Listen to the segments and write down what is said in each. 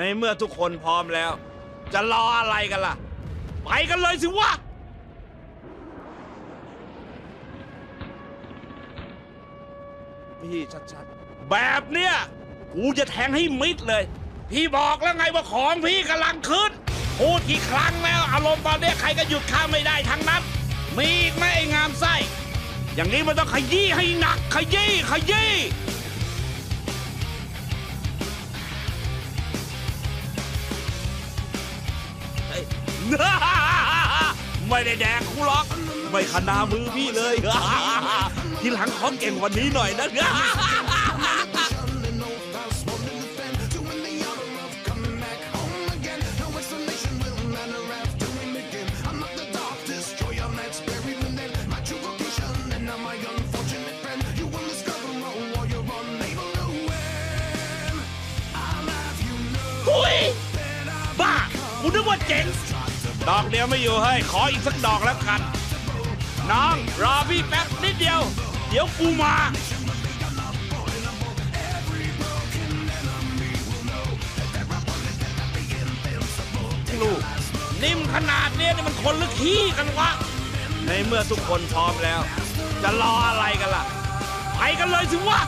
ในเมื่อทุกคนพร้อมแล้ว จะรออะไรกันล่ะ ไปกันเลยสิวะ พี่ชัดๆ แบบเนี้ยกูจะแทงให้มิดเลย พี่บอกแล้วไงว่าของพี่กำลังขึ้น พูดกี่ครั้งแล้วอารมณ์ตอนเนี้ยใครก็หยุดข้าไม่ได้ทั้งนั้น มีอีกไหมไอ้งามไส้ อย่างนี้มันต้องขยี้ให้หนัก ขยี้ขยี้ ไม่ได้แดกกูหรอก ไม่ขนามือพี่เลย ทีหลังขอเก่งกวันนี้หน่อยนะทุยบ้ากูนึกว่าเจ๋ง ดอกเดียวไม่อยู่เฮ้ขออีกสักดอกแล้วกัน น้องรอพี่แป๊บนิดเดียว เดี๋ยวกูมา ลูก นิ่มขนาดเนี้ยนี่มันคนหรือขี้กันวะ ในเมื่อทุกคนพร้อมแล้ว จะรออะไรกันล่ะ ไปกันเลยสิวะ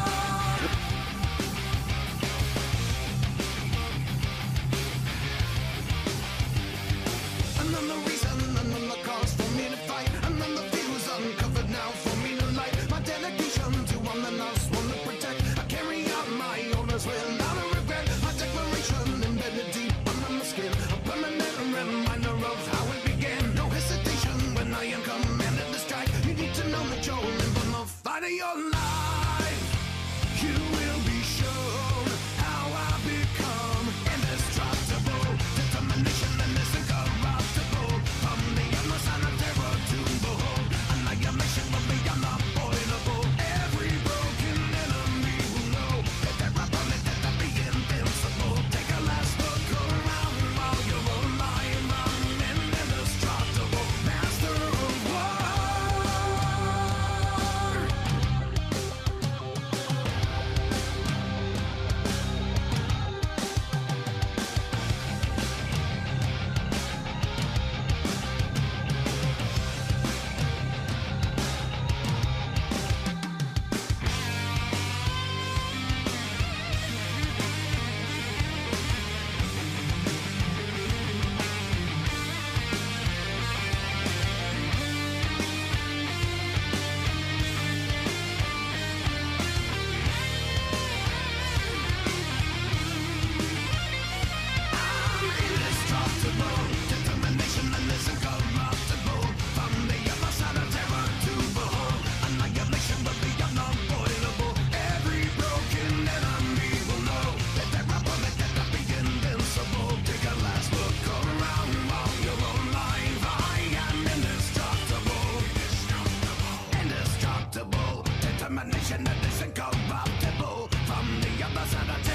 determination that is incorruptible. From the other side of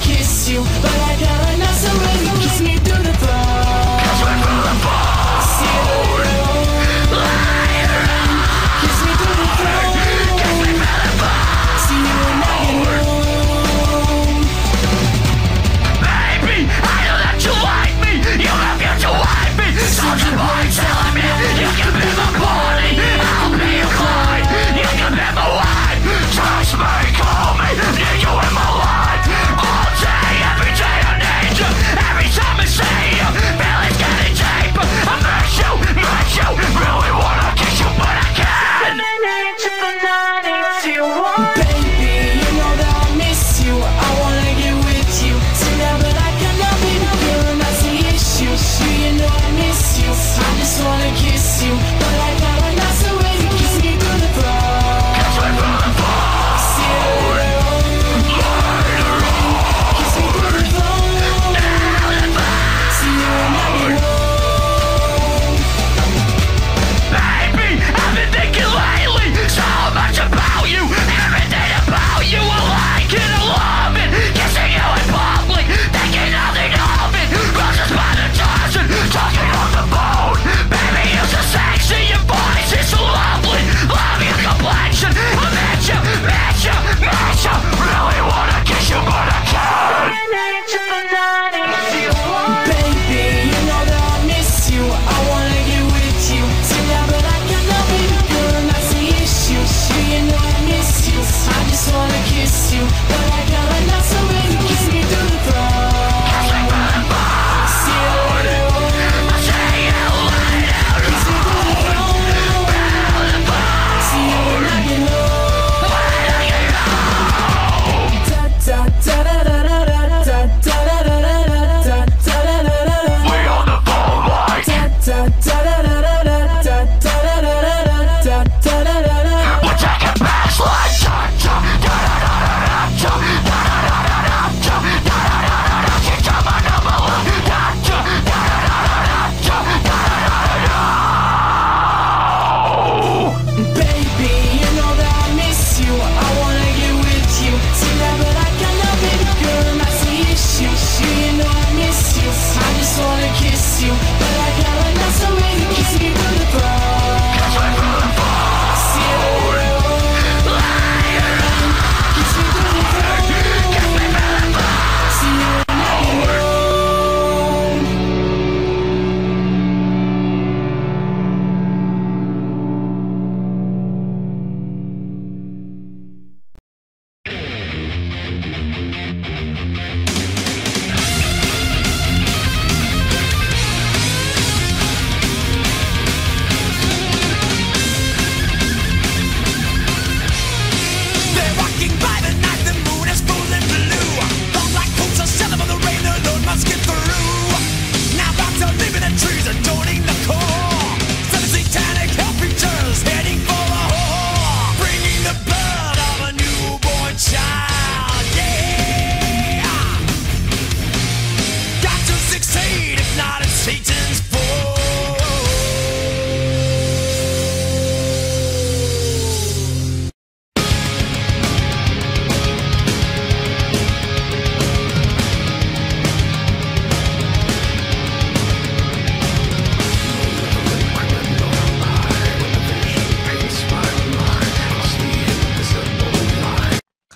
kiss you, but I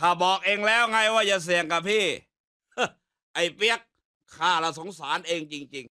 ข้าบอกเองแล้วไงว่าอย่าเสี่ยงกับพี่ ไอ้เปียกข้าละสงสารเองจริง